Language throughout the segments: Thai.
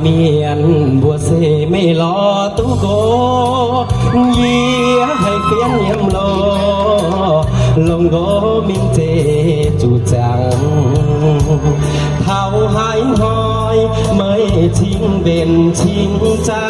เมียนบัวเสไม่รอตุโกเยียให้เพียนยี่ยโลลงโกมินเจจูจังเท่าหายหอยไม่ทิ้งเบนทิ้งจ้า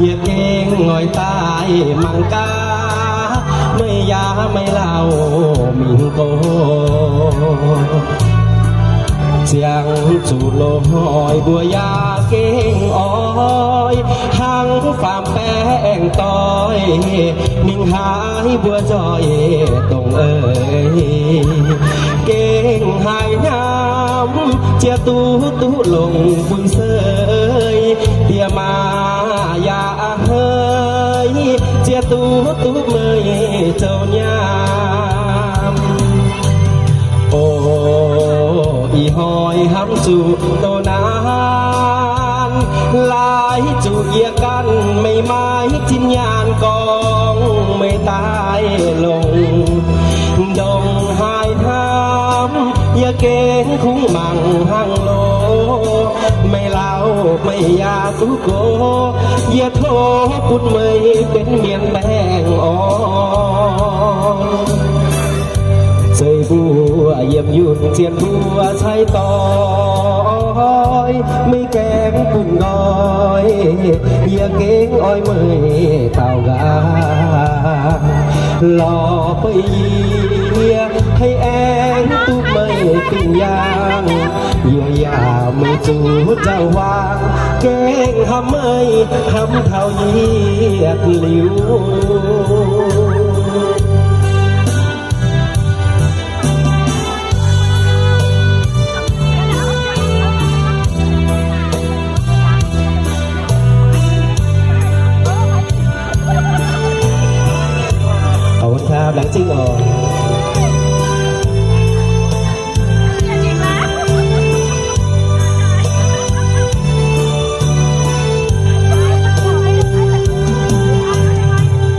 อย่าเก่งหน่อยตายมังกาไม่ยาไม่ล จูโลหอยบัวยาเก่งอ้อยหังฟาร์มแป้งต้อยนิ่งหายบัวจอยตรงเอ่ยเก่งหายน้ำเจียตูตูลงบุญเสยเตียมายาเฮยเจียตูตูเมยเจ้ายา อยห้ำจูโตนานหลายจูเอียกันไม่ไม้ทิ้นยานกองไม่ตายลง ดงหายน้ำอย่าเก่งคุ้งมังหังโล ไม่เล่าไม่อยาตุโกอย่าโทษปุดไม่เป็นเมียนแป้งอ่อน ใจบัวเยี่ยมยุ่นเจียนบัวใช้ต่อยไม่แกงปุ่นก้อยอย่าเก่งอ้อยเมยเต่าการอไปเยียให้แองตุกไม่ปิ้งยางเยียวยาไม่จูเจ้าวางเก่งหำเมยหำเท่าเยียหลิว ขอบคุณครับหลังจริงอ่อ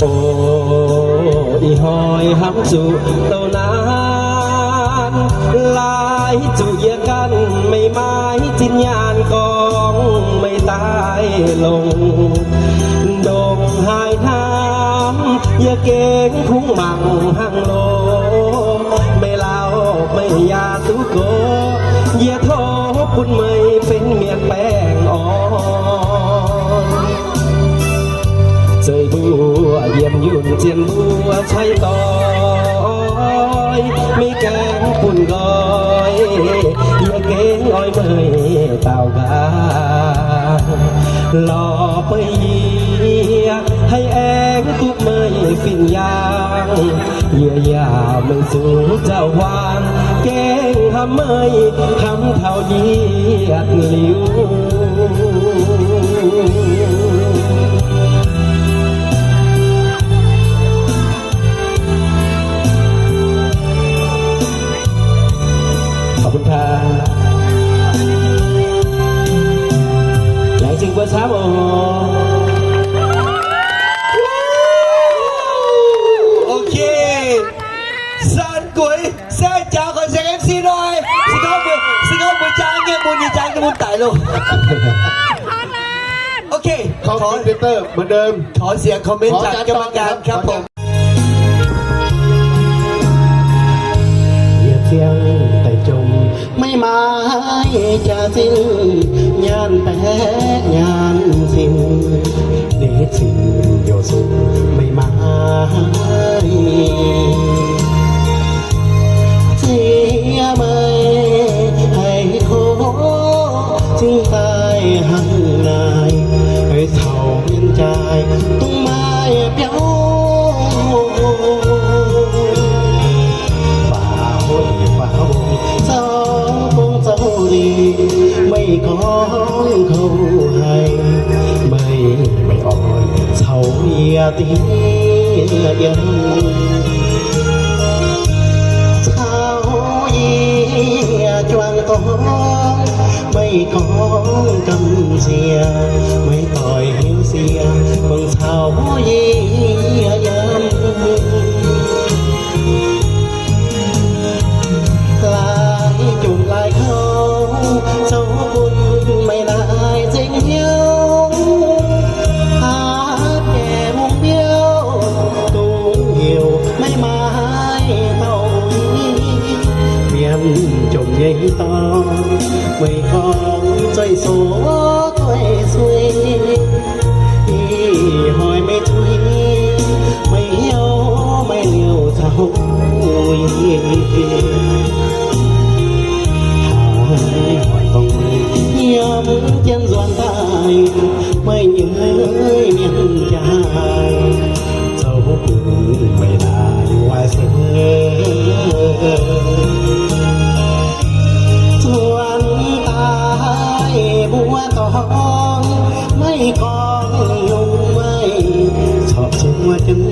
โอ้อีหอยหำจุโตนานลายจุเยียกันไม่ไม้จินยานกองไม่ตายลงโด อย่าเก่งคุ้งมังหังโล ไม่เล่าไม่อยาตุโกอย่าโทษคุณไม่เป็นเมียแป้งอ่อนใจบัวเยี่ยมยุ่นเจียนบัวใช้ต่อยไม่แกงปุ่นก้อยอย่าเก่งอ้อยเมยเต่าการอไปยี ย ให้แองทุกเมยฟินยางเยียวยาไม่สูงเจ้าวางเก่งทำไม่ทำเท่าเยียดหลิว tải luôn Ok คอมขอพิวเตอร์เหมือนเดิม ขอเสียงคอมเมนต์จากกรรมการครับผมเหยียบเสียงแต่จมไม่หมายจะสิ้นยานแพ้ยานสิ้นเดชสิ้นโยสุไม่หมาย ใจต้องมาเปียวฝ่าห้วยฝ่าหงสองคงเจ้าดีไม่ขอ เขาให้ไม่ไม่อ่อนเท่าเมียตียังเท่าเยียจวงตองไม่ขอเสียไม่ต่อยยาม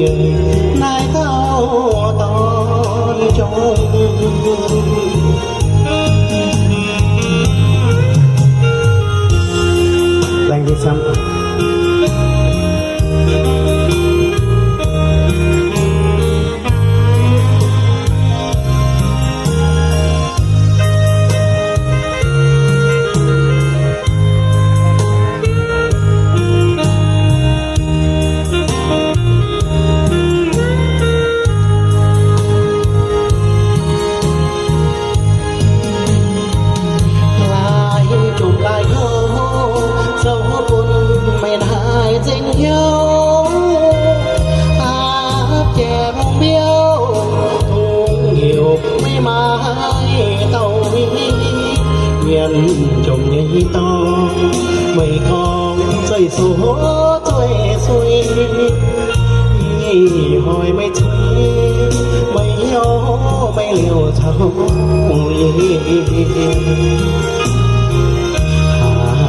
วจังเยยนา ไม่ทุยไม่โยไม่เหลียวเท่าลี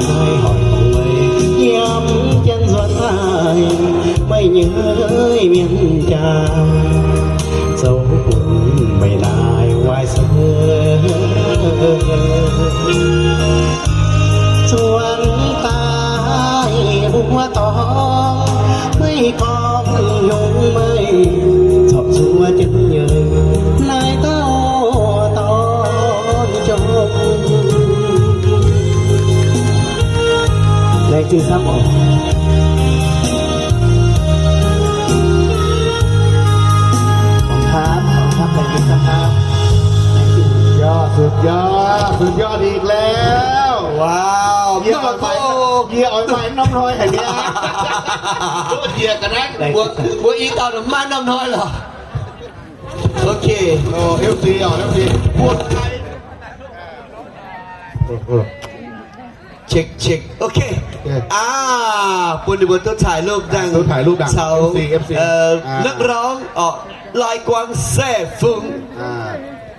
hai hỏi người nhắm chân giọt dài mây nhớ miền tràm แรงจริงครับผมของครับของครับแรงจริงครับแรงจริงยอดสุดยอด สุดยอดอีกแล้ว ว้าว เยี่ยอ่อยไป เยี่ยอ่อยไปน้ำน้อยแห่งเนี้ยเยี่ยกันนะบัวบัวอีเต่าน้ำมันน้ำน้อยเหรอโอเคโอ้เอฟซีอะเอฟซีพูดไทยเช็คเช็คโอเคอ่าปุ่นดิบนตัวถ่ายรูปดังตัวถ่ายรูปดังเสา FC FC เอ่ออ่านักร้องอ๋อลอยกวางแซ่ฟุงอ่า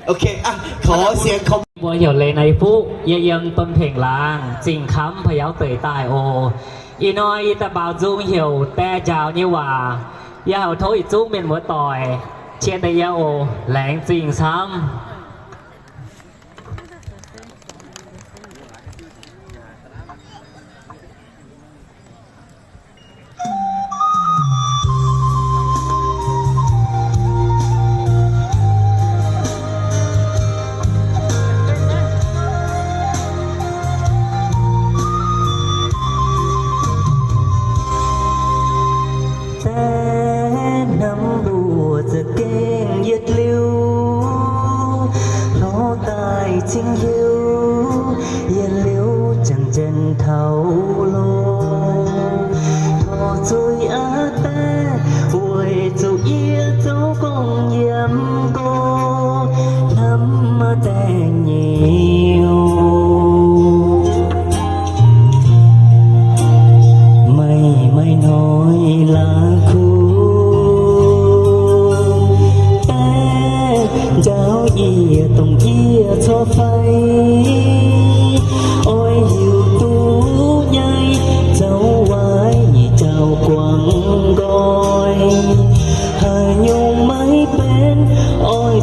โอเคอะขอเสียงคอม มัวเหี่ยวเลยในผู้เยี่ยงต้นเพ่งลางจิงคำพะเยาเตยตายโออีน้อยอีตะบ่าวจุ้งเหี่ยวแต่เจ้านี่ว่าอย่าเอาโทษอีจุ้งเป็นหัวต่อย เชียนแต่ยาโอแหลงจริงซ้ำ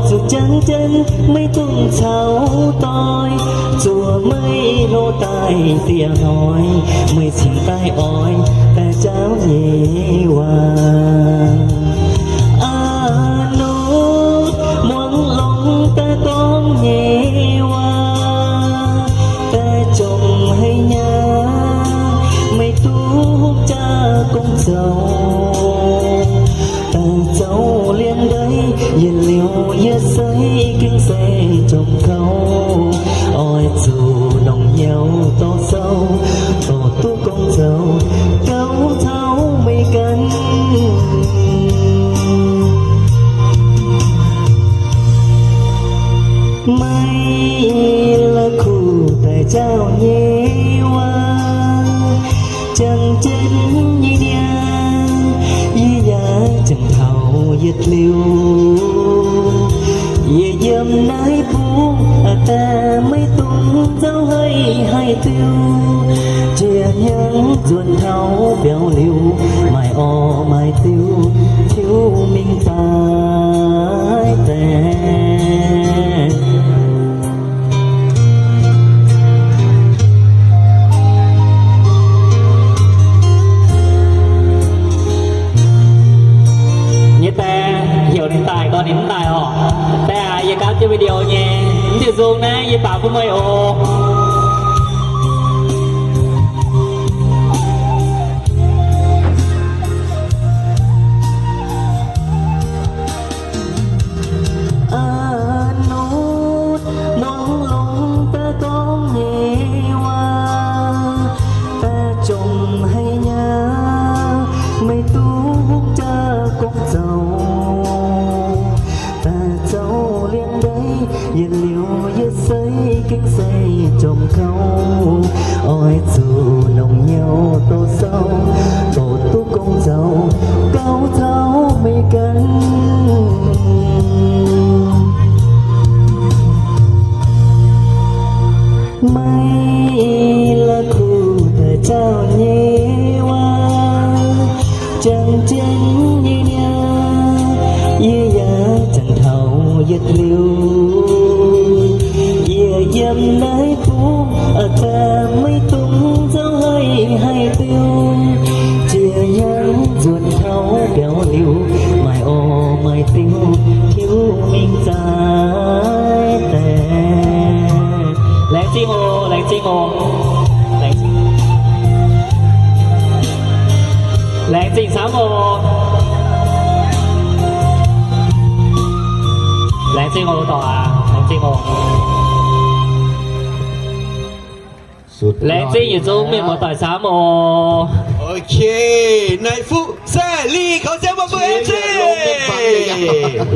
จุกจังจันไม่ต้องเช้าตอยจัวไม่โลตายเตียน้อย ไม่สิงใต้อ้อย แต่เจ้าเยวาอานุมวงลงแต่ต้องเย đầu chẳng chết như nhà như nhà chẳng thầu dịch liều về dâm nái buông à ta mới tung dấu hơi hay tiêu. Chia nhắn ruột thao béo liu mai o mai tiêu, thiếu mi Ye yếm nái phú ở ta mấy tung dấu hay hay tiêu chia nhắn ruột thấu béo liu mai ô mai tiêu thiếu minh trái tè แรงจริงโอแรงจริงโอแรงจริ สุดแรงซี่อยู่ซุ้มไม่หมดต่อยสามโอโอเคในฟุแซลี่เขาเซฟมาเบอร์ซี่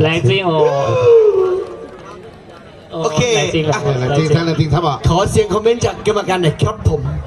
แรงซี่โอโอเคแรงซี่แรงซี่แรงซี่านบอกขอเสียงคอมเมนต์จากกรรมการหน่อยครับผม